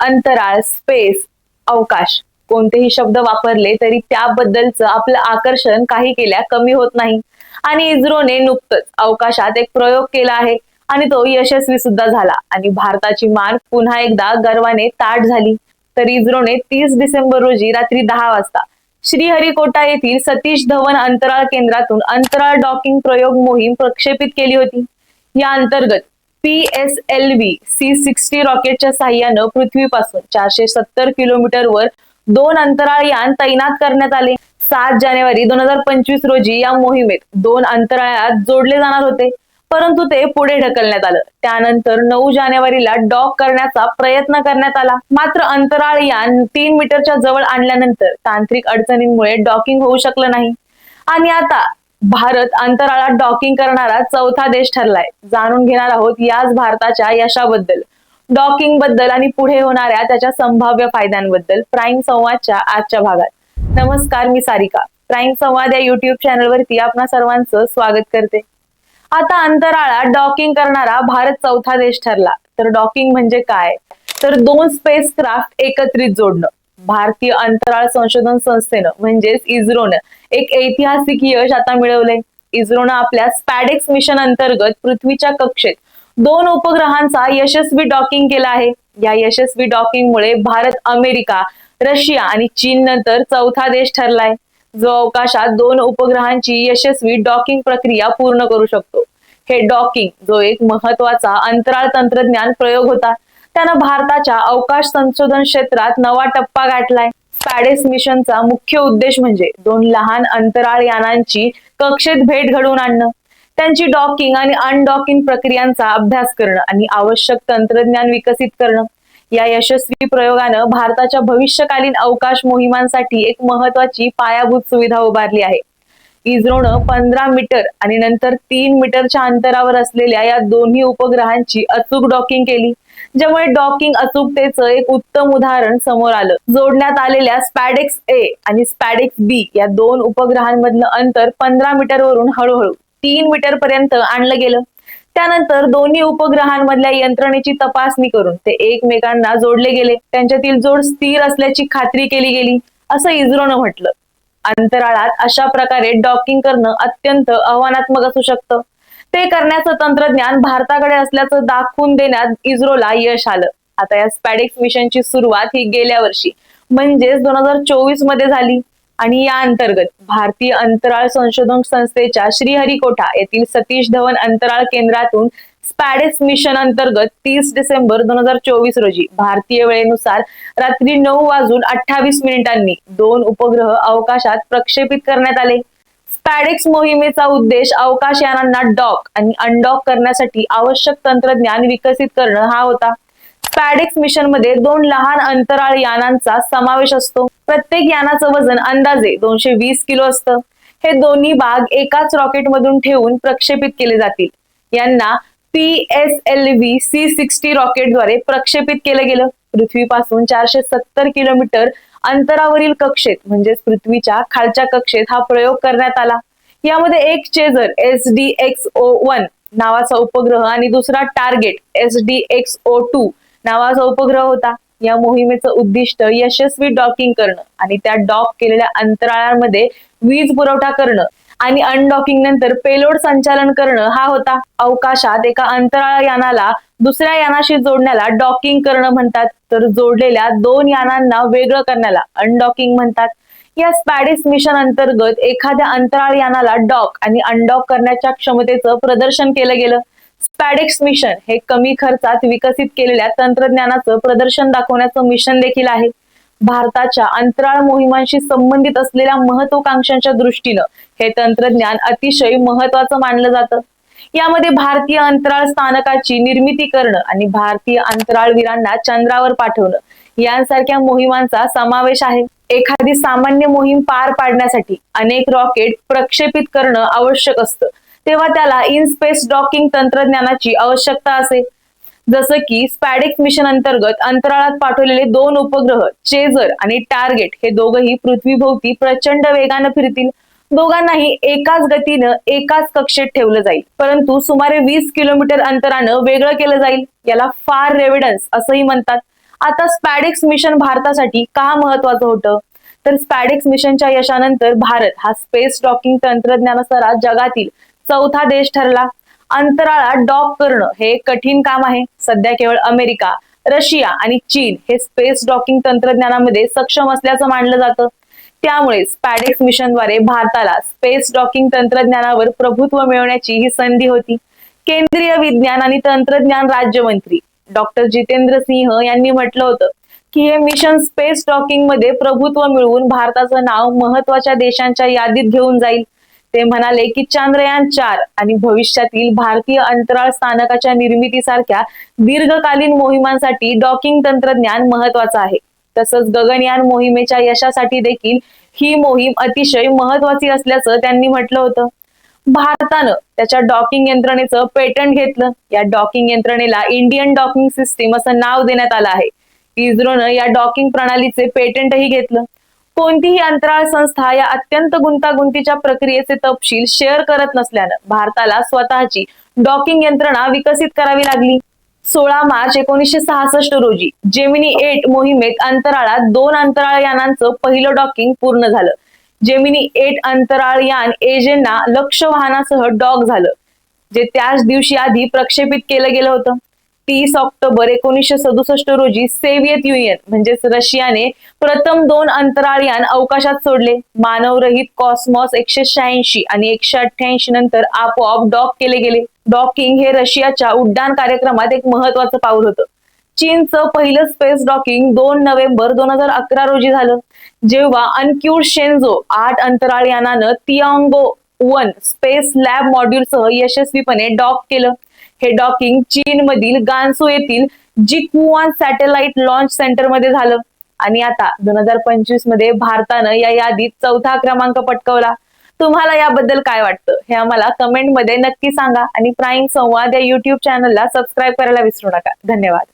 अंतराळ स्पेस अवकाश. कोणतेही शब्द वापरले तरी त्याबद्दलचं आपलं आकर्षण काही केल्या कमी होत नाही. आणि इस्रोने नुकतंच अवकाशात एक प्रयोग केला आहे आणि तो यशस्वी सुद्धा झाला. आणि भारताची मान पुन्हा एकदा गर्वाने ताट झाली. तर इस्रोने तीस डिसेंबर रोजी रात्री दहा वाजता श्रीहरिकोटा येथील सतीश धवन अंतराळ केंद्रातून अंतराळ डॉकिंग प्रयोग मोहीम प्रक्षेपित केली होती. या अंतर्गत P S L V C sixty रॉकेटच्या साह्यानं पृथ्वीपासून चारशे सत्तर किलोमीटर वर दोन अंतराळ यान तैनात करण्यात आले. सात जानेवारी दोन हजार पंचवीस रोजी या मोहिमेत दोन अंतराळात जोडले जाणार होते. परंतु ते पुढे ढकलण्यात आलं. त्यानंतर नऊ जानेवारीला डॉक करण्याचा प्रयत्न करण्यात आला. मात्र अंतराळ यान तीन मीटरच्या जवळ आणल्यानंतर तांत्रिक अडचणींमुळे डॉकिंग होऊ शकलं नाही. आणि आता भारत अंतराळात डॉकिंग करणारा चौथा देश ठरलाय. जाणून घेणार आहोत याच भारताच्या यशाबद्दल. डॉकिंगबद्दल आणि पुढे होणाऱ्या त्याच्या संभाव्य फायद्यांबद्दल प्राईम संवादच्या आजच्या भागात. नमस्कार मी सारिका. प्राईम संवाद या युट्यूब चॅनलवरती आपणा सर्वांचं स्वागत करते. आता अंतराळात डॉकिंग करणारा भारत चौथा देश ठरला. तर डॉकिंग म्हणजे काय? तर दोन स्पेस क्राफ्ट एकत्रित जोडणं. भारतीय अंतराळ संशोधन संस्थेनं म्हणजेच इस्रोनं एक ऐतिहासिक यश आता मिळवले इस्रोनं आपल्या स्पॅडेक्स मिशन अंतर्गत पृथ्वीच्या कक्षेत दोन उपग्रहांचा यशस्वी डॉकिंग केला आहे. या यशस्वी डॉकिंगमुळे भारत अमेरिका रशिया आणि चीन नंतर चौथा देश ठरलाय. जो अवकाशात दोन उपग्रहांची यशस्वी डॉकिंग प्रक्रिया पूर्ण करू शकतो. हे डॉकिंग जो एक महत्त्वाचा अंतराळ तंत्रज्ञान प्रयोग होता. त्यानं भारताच्या अवकाश संशोधन क्षेत्रात नवा टप्पा गाठलाय. स्पॅडेस मिशनचा मुख्य उद्देश म्हणजे दोन लहान अंतराळ यानांची कक्षेत भेट घडवून आणणं. त्यांची डॉकिंग आणि अनडॉकिंग प्रक्रियांचा अभ्यास करणं आणि आवश्यक तंत्रज्ञान विकसित करणं. या यशस्वी प्रयोगानं भारताच्या भविष्यकालीन अवकाश मोहिमांसाठी एक महत्वाची पायाभूत सुविधा उभारली आहे. इस्रोनं पंधरा मीटर आणि नंतर तीन मीटरच्या अंतरावर असलेल्या या दोन्ही उपग्रहांची अचूक डॉकिंग केली. ज्यामुळे डॉकिंग अचूकतेचं एक उत्तम उदाहरण समोर आलं. जोडण्यात आलेल्या स्पॅडेक्स ए आणि स्पॅडेक्स बी या दोन उपग्रहांमधलं अंतर पंधरा मीटर वरून हळूहळू तीन मीटर पर्यंत आणलं गेलं. त्यानंतर दोन्ही उपग्रहांमधल्या यंत्रणेची तपासणी करून ते एकमेकांना जोडले गेले. त्यांच्यातील जोड स्थिर असल्याची खात्री केली गेली असं इस्रोनं म्हटलं. अंतराळात अशा प्रकारे डॉकिंग करणं अत्यंत आव्हानात्मक असू शकतं. ते करण्याचं तंत्रज्ञान भारताकडे असल्याचं दाखवून देण्यात इस्रोला यश आलं. आता या स्पॅडिक्स मिशनची सुरुवात ही गेल्या वर्षी म्हणजेच दोन हजार चोवीसमध्ये झाली. आणि या अंतर्गत भारतीय अंतराळ संशोधन संस्थेच्या श्रीहरिकोटा येथील सतीश धवन अंतराळ केंद्रातून स्पॅडेक्स मिशन अंतर्गत तीस डिसेंबर दोन हजार चोवीस रोजी भारतीय वेळेनुसार रात्री नऊ वाजून अठ्ठावीस मिनिटांनी दोन उपग्रह अवकाशात प्रक्षेपित करण्यात आले. स्पॅडेक्स मोहिमेचा उद्देश अवकाश यानांना डॉक आणि अनडॉक करण्यासाठी आवश्यक तंत्रज्ञान विकसित करणं हा होता. स्पॅडेक्स मिशनमध्ये दोन लहान अंतराळ यानांचा समावेश असतो. प्रत्येक यानाचं वजन अंदाजे दोनशे वीस किलो असतं. हे दोन्ही भाग एकाच रॉकेट मधून ठेवून प्रक्षेपित केले जातील. यांना P S L V C sixty रॉकेटद्वारे प्रक्षेपित केलं गेलं. पृथ्वीपासून चारशे सत्तर किलोमीटर अंतरावरील कक्षेत म्हणजेच पृथ्वीच्या खालच्या कक्षेत हा प्रयोग करण्यात आला. यामध्ये एक chaser S D X O one नावाचा उपग्रह आणि दुसरा target S D X O two नावाचा उपग्रह होता. या मोहिमेचं उद्दिष्ट यशस्वी डॉकिंग करणं आणि त्या डॉक केलेल्या अंतराळांमध्ये वीज पुरवठा करणं आणि अनडॉकिंग नंतर पेलोड संचालन करणं हा होता अवकाशात. एका अंतराळ यानाला दुसऱ्या यानाशी जोडण्याला डॉकिंग करणं म्हणतात. तर जोडलेल्या दोन यानांना वेगळं करण्याला अनडॉकिंग म्हणतात. या स्पॅडिस मिशन अंतर्गत एखाद्या अंतराळ यानाला डॉक आणि अनडॉक करण्याच्या क्षमतेचं प्रदर्शन केलं गेलं. स्पॅडेक्स मिशन हे कमी खर्चात विकसित केलेल्या तंत्रज्ञानाचं प्रदर्शन दाखवण्याचं मिशन देखील आहे. भारताच्या अंतराळ मोहिमांशी संबंधित असलेल्या महत्वाकांक्षांच्या दृष्टीनं हे तंत्रज्ञान अतिशय महत्वाचं मानलं जातं. यामध्ये भारतीय अंतराळ स्थानकाची निर्मिती करणं आणि भारतीय अंतराळवीरांना चंद्रावर पाठवणं यांसारख्या मोहिमांचा समावेश आहे. एखादी सामान्य मोहीम पार पाडण्यासाठी अनेक रॉकेट प्रक्षेपित करणं आवश्यक असतं. तेव्हा त्याला इन स्पेस डॉकिंग तंत्रज्ञानाची आवश्यकता असेल जसं की स्पॅडिक्स मिशन अंतर्गत अंतराळात पाठवलेले दोन उपग्रह चेझर आणि टार्गेट हे दोघही पृथ्वीभोवती प्रचंड वेगानं फिरतील. दोघांनाही एकाच गतीनं एकाच कक्षेत ठेवलं जाईल. परंतु सुमारे वीस किलोमीटर अंतरानं वेगळं केलं जाईल. याला फार रेव्हिडन्स असंही म्हणतात. आता स्पॅडिक्स मिशन भारतासाठी का महत्वाचं होतं? तर स्पॅडिक्स मिशनच्या यशानंतर भारत हा स्पेस डॉकिंग तंत्रज्ञानासरात जगातील चौथा देश ठरला. अंतराळात डॉक करणं हे कठीण काम आहे. सध्या केवळ अमेरिका रशिया आणि चीन हे स्पेस डॉकिंग तंत्रज्ञानामध्ये सक्षम असल्याचं मानलं जातं. त्यामुळे स्पॅडेक्स मिशनद्वारे भारताला स्पेस डॉकिंग तंत्रज्ञानावर प्रभुत्व मिळवण्याची ही संधी होती. केंद्रीय विज्ञान आणि तंत्रज्ञान राज्यमंत्री डॉक्टर जितेंद्र सिंह यांनी म्हटलं होतं की हे मिशन स्पेस डॉकिंगमध्ये प्रभुत्व मिळवून भारताचं नाव महत्त्वाच्या देशांच्या यादीत घेऊन जाईल. ते म्हणाले की चांद्रयान चार आणि भविष्यातील भारतीय अंतराळ स्थानकाच्या निर्मितीसारख्या दीर्घकालीन मोहिमांसाठी डॉकिंग तंत्रज्ञान महत्वाचं आहे. तसंच गगनयान मोहिमेच्या यशासाठी देखील ही मोहीम अतिशय महत्वाची असल्याचं त्यांनी म्हटलं होतं. भारतानं त्याच्या डॉकिंग यंत्रणेचं पेटंट घेतलं. या डॉकिंग यंत्रणेला इंडियन डॉकिंग सिस्टीम असं नाव देण्यात आलं आहे. इस्रोनं या डॉकिंग प्रणालीचे पेटंटही घेतलं. कोणतीही अंतराळ संस्था या अत्यंत गुंतागुंतीच्या प्रक्रियेचे तपशील शेअर करत नसल्यानं भारताला स्वतःची डॉकिंग यंत्रणा विकसित करावी लागली. सोळा मार्च एकोणीसशे सहासष्ट रोजी जेमिनी एट मोहिमेत अंतराळात दोन अंतराळ यानांचं पहिलं डॉकिंग पूर्ण झालं. जेमिनी एट अंतराळ यान एजेंना लक्ष वाहनासह डॉक झालं जे त्याच दिवशी आधी प्रक्षेपित केलं गेलं होतं. तीस ऑक्टोबर एकोणीसशे सदुसष्ट रोजी सेव्हिएत युनियन म्हणजेच रशियाने प्रथम दोन अंतराळयान अवकाशात सोडले. मानवरहित कॉस्मॉस एकशे शहाऐंशी आणि एकशे अठ्ठ्याऐंशी नंतर आपोआप डॉक केले गेले. डॉकिंग हे रशियाच्या उड्डाण कार्यक्रमात एक महत्वाचं पाऊल होतं. चीनचं पहिलं स्पेस डॉकिंग दोन नोव्हेंबर दोन हजार अकरा रोजी झालं. जेव्हा अनक्यूड शेंझो आठ अंतराळयानानं तियांगो वन स्पेस लॅब मॉड्यूलसह यशस्वीपणे डॉक केलं. हे डॉकिंग चीन मधील येथील जिकुआन सॅटेलाइट लॉन्च सेंटरमध्ये झालं. आणि आता दोन हजार पंचवीसमध्ये भारतानं या यादीत चौथा क्रमांक पटकवला. तुम्हाला याबद्दल काय वाटतं? हे आम्हाला कमेंटमध्ये नक्की सांगा आणि प्राईम संवाद या युट्यूब चॅनलला सबस्क्राईब करायला विसरू नका. धन्यवाद.